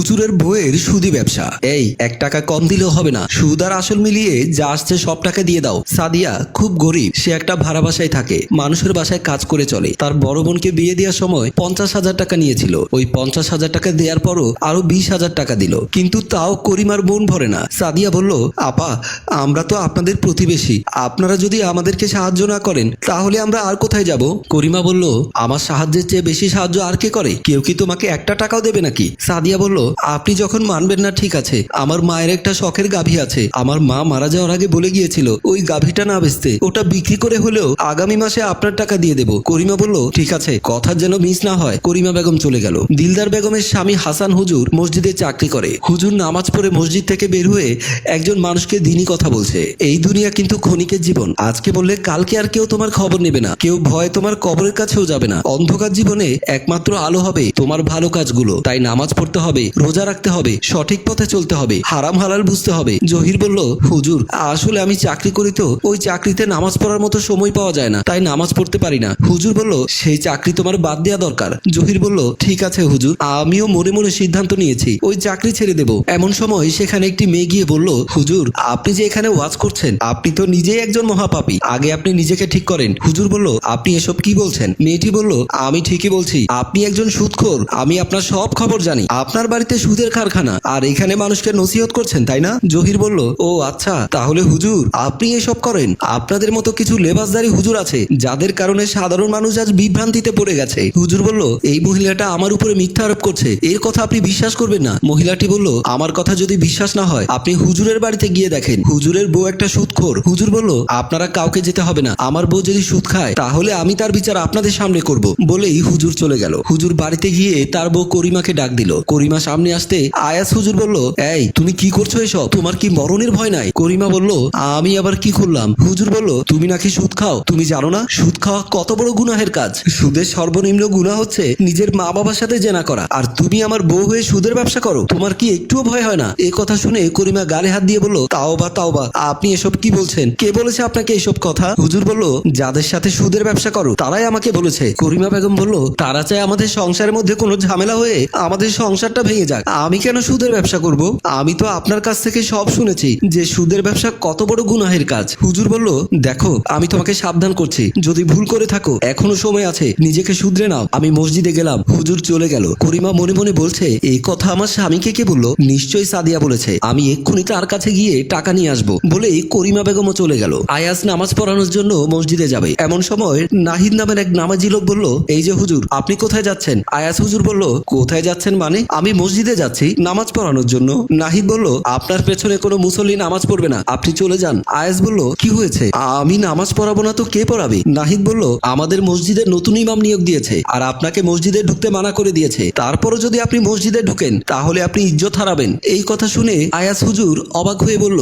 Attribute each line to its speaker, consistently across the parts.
Speaker 1: হুজুরের বইয়ের সুদি ব্যবসা। এই, এক টাকা কম দিলেও হবে না। সুদ আর আসল মিলিয়ে যা আসছে সব টাকা দিয়ে দাও। সাদিয়া খুব গরিব, সে একটা ভাড়া বাসায় থাকে। মানুষের বাসায় কাজ করে চলে। তার বড় বোনকে বিয়ে দেওয়ার সময় পঞ্চাশ হাজার টাকা নিয়েছিল। ওই পঞ্চাশ হাজার টাকা দেওয়ার পরও আরও বিশ হাজার টাকা দিল। কিন্তু তাও করিমার বোন ভরে না। সাদিয়া বলল, আপা, আমরা তো আপনাদের প্রতিবেশী। আপনারা যদি আমাদেরকে সাহায্য না করেন, তাহলে আমরা আর কোথায় যাব? করিমা বলল, আমার সাহায্যের চেয়ে বেশি সাহায্য আর কে করে? কেউ কি তোমাকে একটা টাকাও দেবে নাকি? সাদিয়া বলল আপনি যখন মানবেন না, ঠিক আছে। আমার মায়ের একটা শখের গাভী আছে। আমার মা মারা যাওয়ার আগে বলে গিয়েছিল, ওই গাভীটা না বেচতে, ওটা বিক্রি করে হলেও আগামী মাসে আপনার টাকা দিয়ে দেব। করিমা বলল, ঠিক আছে কথার যেন মিস না হয়। করিমা বেগম চলে গেল। দিলদার বেগমের স্বামী হাসান হুজুর মসজিদে চাকরি করে। হুজুর নামাজ পড়ে মসজিদ থেকে বের হয়ে একজন মানুষকে দিনই কথা বলছে। এই দুনিয়া কিন্তু ক্ষণিকের জীবন। আজকে বললে কালকে আর কেউ তোমার খবর নেবে না। কেউ ভয় তোমার কবরের কাছেও যাবে না। অন্ধকার জীবনে একমাত্র আলো হবে তোমার ভালো কাজগুলো। তাই নামাজ পড়তে হবে রোজা রাখতে হবে, সঠিক পথে চলতে হবে, হারাম হালাল বুঝতে হবে। জহির বলল, হুজুর, আসলে আমি চাকরি করি তো, ওই চাকরিতে নামাজ পড়ার মতো সময় পাওয়া যায় না, তাই নামাজ পড়তে পারি না। হুজুর বলল, সেই চাকরি তোমার বাদ দেওয়া দরকার। জহির বলল, ঠিক আছে হুজুর, আমিও মনে মনে সিদ্ধান্ত নিয়েছি, ওই চাকরি ছেড়ে দেব। এমন সময় সেখানে একটি মেয়ে গিয়ে বলল, হুজুর, আপনি যে এখানে ওয়াজ করছেন, আপনি তো নিজেই একজন মহাপাপী, আগে আপনি নিজেকে ঠিক করেন। হুজুর বলল, আপনি এসব কি বলছেন? মেয়েটি বলল, আমি ঠিকই বলছি, আপনি একজন সুদখোর, আমি আপনার সব খবর জানি, আপনার বাড়িতে সুদের কারখানা। আর এখানে মানুষকে নসিহত করছেন, তাই না? জহির বলল, ও আচ্ছা তাহলে হুজুর, আপনি এসব করেন। আপনাদের মতো কিছু লেবাসদারি হুজুর আছে, যাদের কারণে সাধারণ মানুষ আজ বিভ্রান্তিতে পড়ে গেছে। হুজুর বলল, এই মহিলাটা আমার উপরে মিথ্যা আরোপ করছে। এর কথা আপনি বিশ্বাস করবেন না। মহিলাটি বলল, আমার কথা যদি বিশ্বাস না হয়, আপনি হুজুরের বাড়িতে গিয়ে দেখেন। হুজুরের বউ একটা সুদখোর। হুজুর বলল, আপনারা কাউকে যেতে হবে না। আমার বউ যদি সুদ খায়, তাহলে আমি তার বিচার আপনাদের সামনে করব। বলেই হুজুর চলে গেল। হুজুর বাড়িতে গিয়ে তার বউ করিমাকে ডাক দিল। করিমা সামনে আসতে আয়াস হুজুর বলল, এই, তুমি কি করছ এসব? তোমার কি মরণের ভয় নাই? করিমা বলল, আমি আবার কি করলাম? হুজুর বলল, তুমি নাকি সুদ খাও? তুমি জানো না, সুদ খাওয়া কত বড় গুনাহের কাজ। সুদের সর্বনিম্ন গুনাহ হচ্ছে নিজের মা বাবার সাথে জেনা করা। আর তুমি আমার বউ হয়ে সুদের ব্যবসা করো, তোমার কি একটুও ভয় হয় না? এই কথা শুনে করিমা গালে হাত দিয়ে বলল তাও বা তাও বা আপনি এসব কি বলছেন? কে বলেছে আপনাকে এইসব কথা? হুজুর বলল, যাদের সাথে সুদের ব্যবসা করো, তারাই আমাকে বলেছে। করিমা বেগম বলল, তারা চায় আমাদের সংসারের মধ্যে কোনো ঝামেলা হয়ে আমাদের সংসারটা ভেঙে যাক। আমি কেন সুদের ব্যবসা করব? আমি তো আপনার কাছ থেকে সব শুনেছি যে সুদের ব্যবসা কত বড় গুনাহের কাজ। হুজুর বলল, দেখো, আমি তোমাকে সাবধান করছি। যদি ভুল করে থাকো, এখনও সময় আছে। নিজেকে শুধরে নাও। আমি মসজিদে গেলাম। হুজুর চলে গেল। করিমা মনে মনে বলছে, এই কথা আমার স্বামীকে কে বলল? নিশ্চয়ই সাদিয়া বলেছে। আমি এক্ষুনি তার কাছে গিয়ে টাকা নিয়ে আসব। বলেই করিমা বেগমও চলে গেল। আয়াস নামাজ পড়ানোর জন্য মসজিদে যাবে। এমন সময় নাহিদ নামের এক নামাজি লোক বলল, এই যে হুজুর, আপনি কোথায় যাচ্ছেন? আয়াস হুজুর বলল, কোথায় যাচ্ছেন মানে? আমি মসজিদে যাচ্ছি নামাজ পড়ানোর জন্য। নাহিদ বলল, আপনার পেছনে কোনো মুসল্লি নামাজ পড়বে না। আপনি চলে যান। আয়াস বলল, কি হয়েছে? আমি নামাজ পড়াবো না তো কে পড়াবে? নাহিদ বলল, আমাদের মসজিদের নতুন ইমাম নিয়োগ দিয়েছে আর আপনাকে মসজিদে ঢুকতে মানা করে দিয়েছে। তারপরও যদি আপনি মসজিদে ঢুকেন, তাহলে আপনি ইজ্জত হারাবেন। এই কথা শুনে আয়াস হুজুর অবাক হয়ে বলল,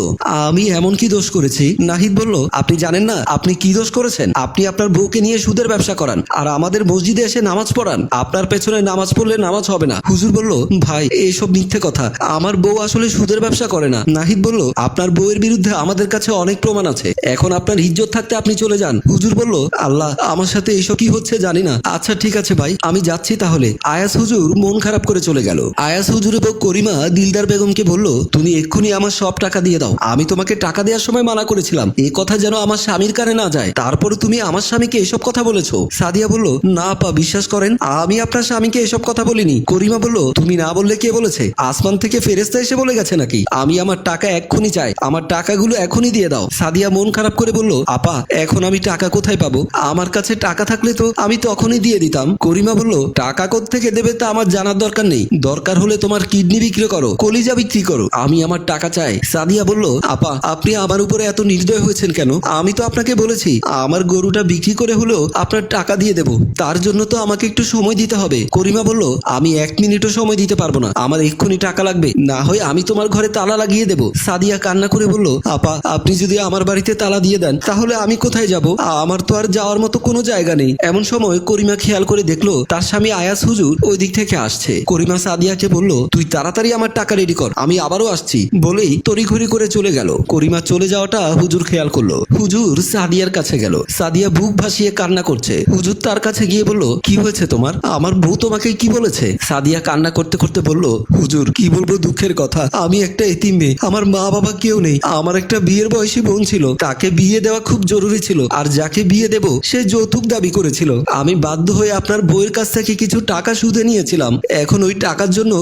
Speaker 1: আমি এমন কি দোষ করেছি? নাহিদ বলল, আপনি জানেন না, আপনি কি দোষ করেছেন? আপনি আপনার বউকে নিয়ে সুদের ব্যবসা করান আর আমাদের মসজিদে এসে নামাজ পড়ান। আপনার পেছনে নামাজ পড়লে নামাজ হবে না। হুজুর বলল, ভাই এইসব মিথ্যে কথা। আমার বউ আসলে সুদের ব্যবসা করে না। নাহিদ বলল, আপনার বউয়ের বিরুদ্ধে আমাদের কাছে অনেক প্রমাণ আছে। এখন আপনার ইজ্জত থাকতে আপনি চলে যান। হুজুর বলল, আল্লাহ, আমার সাথে এইসব কি হচ্ছে জানি না। আচ্ছা ঠিক আছে ভাই, আমি যাচ্ছি তাহলে। আয়াস হুজুর মন খারাপ করে চলে গেল। আয়াস হুজুরের বউ করিমা দিলদার বেগমকে বলল, তুমি এক্ষুনি আমার সব টাকা দিয়ে দাও। আমি তোমাকে টাকা দেওয়ার সময় মানা করেছিলাম। এই কথা যেন আমার স্বামীর কানে না যায়। তারপরে তুমি আমার স্বামীকে এসব কথা বলেছ? সাদিয়া বলল, না পা, বিশ্বাস করেন, আমি আপনার স্বামীকে এসব কথা বলিনি। করিমা বলল, তুমি না বললে কে বলেছে? আসমান থেকে ফেরেস্তা এসে বলে গেছে নাকি? আমি আমার টাকা এক্ষুনি চাই। আমার টাকাগুলো এখনই দিয়ে দাও। সাদিয়া মন খারাপ করে বলল, আপা, এখন আমি টাকা কোথায় পাবো? আমার কাছে টাকা থাকলে তো আমি তখনই দিয়ে দিতাম। করিমা বলল, টাকা থেকে দেবে তা আমার জানার দরকার নেই। দরকার হলে তোমার কিডনি বিক্রি করো, কলিজা বিক্রি করো। আমি আমার টাকা চাই। সাদিয়া বলল, আপা, আপনি আমার উপরে এত নির্দয় হয়েছেন কেন? আমি তো আপনাকে বলেছি, আমার গরুটা বিক্রি করে হলেও আপনার টাকা দিয়ে দেব। তার জন্য তো আমাকে একটু সময় দিতে হবে। করিমা বলল, আমি এক মিনিটও সময় দিতে পারব না। আমার এক্ষুনি টাকা লাগবে। না হয় আমি তোমার ঘরে তালা লাগিয়ে দেব। সাদিয়া কান্না করে বলল, আপা, আপনি যদি আমার বাড়িতে তালা দিয়ে দেন, তাহলে আমি কোথায় যাব? আমার তো আর যাওয়ার মতো কোনো জায়গা নেই। এমন সময় করিমা খেয়াল করে দেখল, তার স্বামী আয়াস হুজুর ওই দিক থেকে আসছে। করিমা সাদিয়াকে বলল, তুই তাড়াতাড়ি আমার টাকা রেডি কর, আমি আবারও আসছি। বলেই তড়িঘড়ি করে চলে গেল। করিমা চলে যাওয়াটা হুজুর খেয়াল করল। হুজুর সাদিয়ার কাছে গেল। সাদিয়া বুক ভাসিয়ে কান্না করছে। হুজুর তার কাছে গিয়ে বলল, কি হয়েছে তোমার? আমার বউ তোমাকে কি বলেছে? সাদিয়া কান্না করতে করতে বলল, হুজুর, কি বলব দুঃখের কথা? আমি একটা এতিম মেয়ে, আমার মা বাবা কেউ নেই। আমার একটা বিয়ের বয়সী বোন ছিল। তাকে বিয়ে দেওয়া খুব জরুরি ছিল, আর যাকে বিয়ে দেব, সে যৌতুক দাবি করেছিল। আমি বাধ্য হয়ে আপনার বইয়ের কাছ থেকে কিছু টাকা সুদে নিয়েছিলাম। এখন ওই টাকার জন্য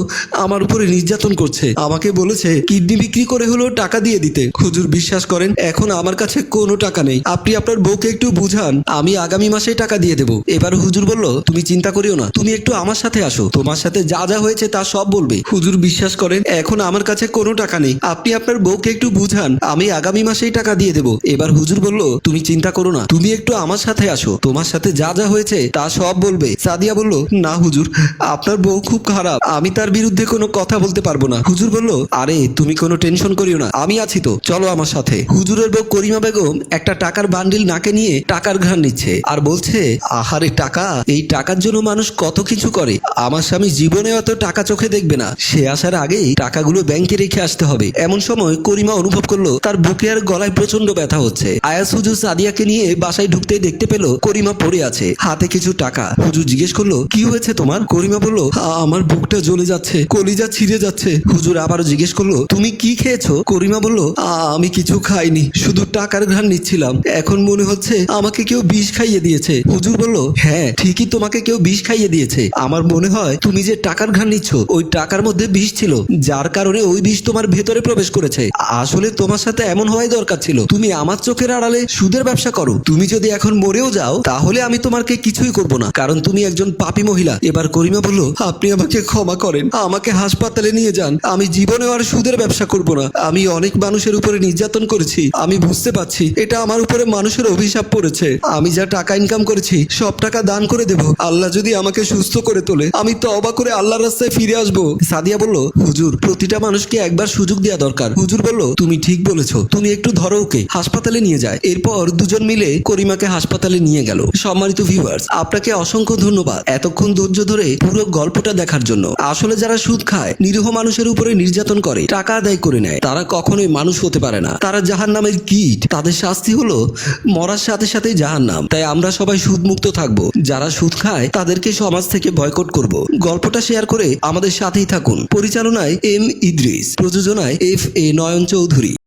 Speaker 1: আমার উপরে নির্যাতন করছে। আমাকে বলেছে, কিডনি বিক্রি করে হলেও টাকা দিয়ে দিতে। হুজুর, বিশ্বাস করেন, এখন আমার কাছে কোনো টাকা নেই। আপনি আপনার বউকে একটু বুঝান, আমি আগামী মাসে টাকা দিয়ে দেবো। এবার হুজুর বলল, তুমি চিন্তা করিও না, তুমি একটু আমার সাথে আসো। তোমার সাথে যা যা হয়েছে তা সব বলবে। হুজুর বিশ্বাস করেন, এখন আমার কাছে কোনো টাকা নেই। আপনি আপনার বউকে একটু বুঝান, আমি আগামী মাসেই টাকা দিয়ে দেবো। এবার হুজুর বলল, তুমি চিন্তা করো না, তুমি একটু আমার সাথে আসো। তোমার সাথে যা যা হয়েছে, তা সব বলবে। সাদিয়া বলল, না হুজুর, আপনার বউ খুব খারাপ, আমি তার বিরুদ্ধে কোনো কথা বলতে পারব না। হুজুর বলল, আরে, তুমি কোনো টেনশন করিও না, আমি আছি তো, চলো আমার সাথে। হুজুরের বউ করিমা বেগম একটা টাকার বান্ডিল নাকে নিয়ে টাকার ঘ্রাণ নিচ্ছে আর বলছে, আহারে টাকা, এই টাকার জন্য মানুষ কত কিছু করে। আমার স্বামী জীবনে অত টাকা চোখে দেখবে না। সে আসার আগেই টাকাগুলো ব্যাংকে রেখে আসতে হবে। এমন সময় করিমা অনুভব করল, তার বুকে আর গলায় প্রচণ্ড ব্যথা হচ্ছে। আয়াস হুজুর সাদিয়াকে নিয়ে বাসায় ঢুকতেই দেখতে পেল করিমা পড়ে আছে। হাতে কিছু টাকা। হুজুর জিজ্ঞেস করল, কি হয়েছে তোমার? করিমা বলল আমার বুকটা জ্বলে যাচ্ছে, কলিজা ছিঁড়ে যাচ্ছে। হুজুর আবারও জিজ্ঞেস করল, তুমি কি খেয়েছো? করিমা বলল, "আ- আমি কিছু খাইনি, শুধু টাকার ঘ্রাণ নিচ্ছিলাম। এখন মনে হচ্ছে আমাকে কেউ বিষ খাইয়ে দিয়েছে। হুজুর বলল হ্যাঁ ঠিকই তোমাকে কেউ বিষ খাইয়ে দিয়েছে। আমার মনে হয় তুমি যে টাকার ঘ্রাণ নিচ্ছ ওই টাকার মধ্যে বিষ ছিল, যার কারণে ওই বিষ তোমার ভেতরে প্রবেশ করেছে। আসলে তোমার সাথে এমন হওয়াই দরকার ছিল। তুমি আমার চোখের আড়ালে সুদের ব্যবসা করো। তুমি যদি এখন মরেও যাও, তাহলে আমি তোমাকে কিছুই করব না। কারণ তুমি একজন পাপী মহিলা। এবার করিমা বলল, আপনি আমাকে ক্ষমা করেন। আমাকে হাসপাতালে নিয়ে যান। আমি জীবনেও আর সুদের ব্যবসা করব না। আমি অনেক মানুষের উপরে নির্যাতন করেছি। আমি বুঝতে পারছি, এটা আমার উপরে মানুষের অভিশাপ পড়েছে। আমি যা টাকা ইনকাম করেছি, সব টাকা দান করে দেব। আল্লাহ যদি আমাকে সুস্থ করে তোলে, আমি তো অবাক করে আল্লাহর রাস্তায় ফিরে আসব? সাদিয়া বলল, হুজুর, প্রতিটা মানুষকে একবার সুযোগ দেওয়া দরকার। হুজুর বলল, তুমি ঠিক বলেছ। তুমি একটু ধরো ওকে। হাসপাতালে নিয়ে যায়। এরপর দুজন মিলে করিমাকে হাসপাতালে নিয়ে গেল। সম্মানিত ভিউয়ার্স আপনাকে অসংখ্য ধন্যবাদ এতক্ষণ ধৈর্য ধরে পুরো গল্পটা দেখার জন্য। আসলে যারা সুদ খায়, নিরীহ মানুষের উপরে নির্যাতন করে, টাকা আদায় করে নেয়, তারা কখনোই মানুষ হতে পারে না। তারা জাহান নামের কীট। তাদের শাস্তি হলো মরার সাথে সাথে জাহান নাম তাই আমরা সবাই সুদ মুক্ত থাকব। যারা সুদ খায়, তাদেরকে সমাজ থেকে বয়কট করব। গল্পটা শেয়ার করে আমাদের সাথেই থাকুন। পরিচালনায় এম ইদ্রিস প্রযোজনায় এফ এ নয়ন চৌধুরী